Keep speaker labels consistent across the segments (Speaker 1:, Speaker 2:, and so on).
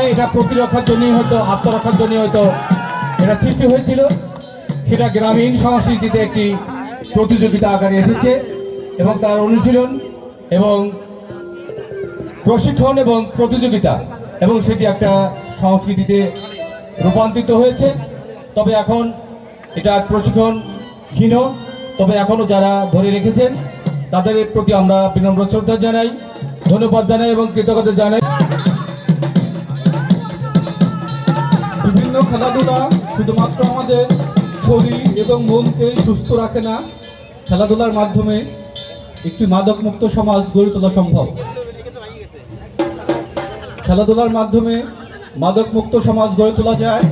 Speaker 1: জায়গায় এটা প্রতিরক্ষার জন্যই হয়তো, আত্মরক্ষার জন্যই হয়তো এটা সৃষ্টি হয়েছিল। সেটা গ্রামীণ সংস্কৃতিতে একটি প্রতিযোগিতা আকারে এসেছে এবং তার অনুশীলন এবং প্রশিক্ষণ এবং প্রতিযোগিতা এবং সেটি একটা সংস্কৃতিতে রূপান্তরিত হয়েছে। তবে এখন এটা প্রশিক্ষণ ক্ষীণ, তবে এখনও যারা ধরে রেখেছেন, তাদের প্রতি আমরা বিনম্র শ্রদ্ধা জানাই, ধন্যবাদ জানাই এবং কৃতজ্ঞতা জানাই।
Speaker 2: বিভিন্ন খেলাধুলা শুধুমাত্র আমাদের শরীর এবং মনকে সুস্থ রাখে না, খেলাধুলার মাধ্যমে একটি মাদকমুক্ত সমাজ গড়ে তোলা সম্ভব। খেলাধুলার মাধ্যমে মাদকমুক্ত সমাজ গড়ে তোলা যায়।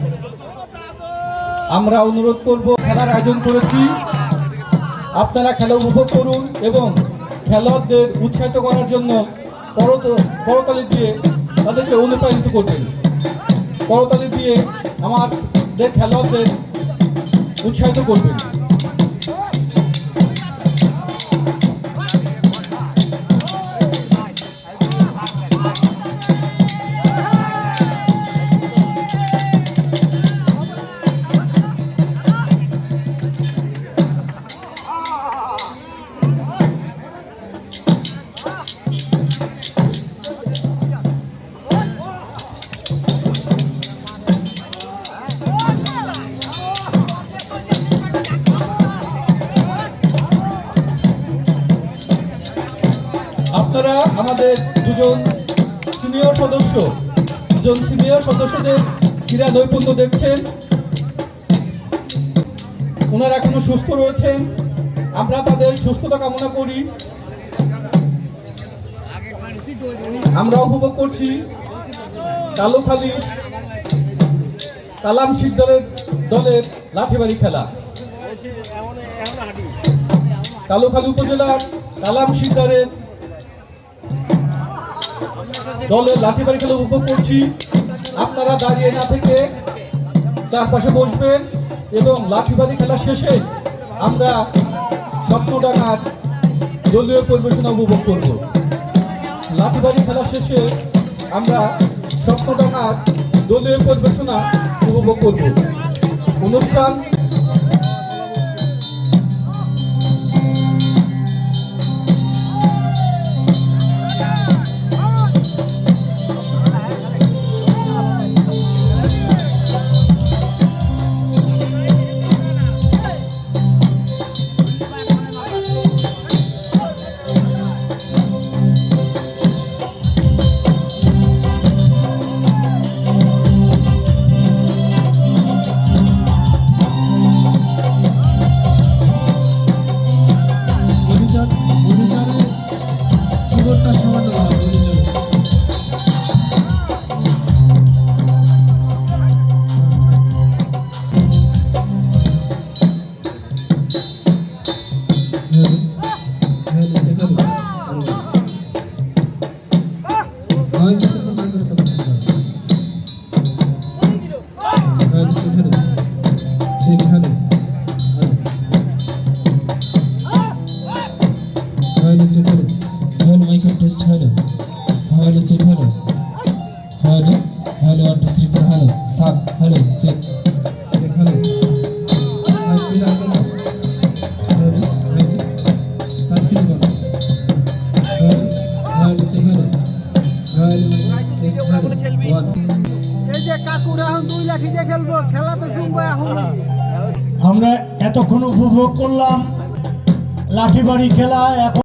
Speaker 2: আমরা অনুরোধ করব, খেলার আয়োজন করেছি। আপনারা খেলা উপভোগ করুন এবং খেলোয়াড়দের উৎসাহিত করার জন্য করত করতালি দিয়ে তাদেরকে অনুপ্রাণিত করবেন। করতালি দিয়ে আমাদের খেলোয়াড়দের উৎসাহিত করবেন। আপনারা আমাদের দুজন সিনিয়র সদস্য, দুজন সিনিয়র সদস্যদের ক্রীড়া নৈপুণ্য দেখছেন। ওনারা এখনও সুস্থ রয়েছেন। আমরা তাদের সুস্থতা কামনা করি। আমরা উপভোগ করছি কালোখালী কালাম শিকদারের দলের লাঠিবাড়ি খেলা। কালোখালী উপজেলার কালাম শিকদারের দলের লাঠিবাড়ি খেলা উপভোগ করছি। আপনারা দাঁড়িয়ে না থেকে চারপাশে বসবেন এবং লাঠিবাড়ি খেলা শেষে আমরা স্বপ্নডাঙ্গার দলীয় পরিবেশনা উপভোগ করব। লাঠিবাড়ি খেলা শেষে আমরা স্বপ্নডাঙ্গার দলীয় পরিবেশনা উপভোগ করব। অনুষ্ঠান
Speaker 3: আমরা এতক্ষণ উপভোগ করলাম লাঠিবাড়ি খেলা এখন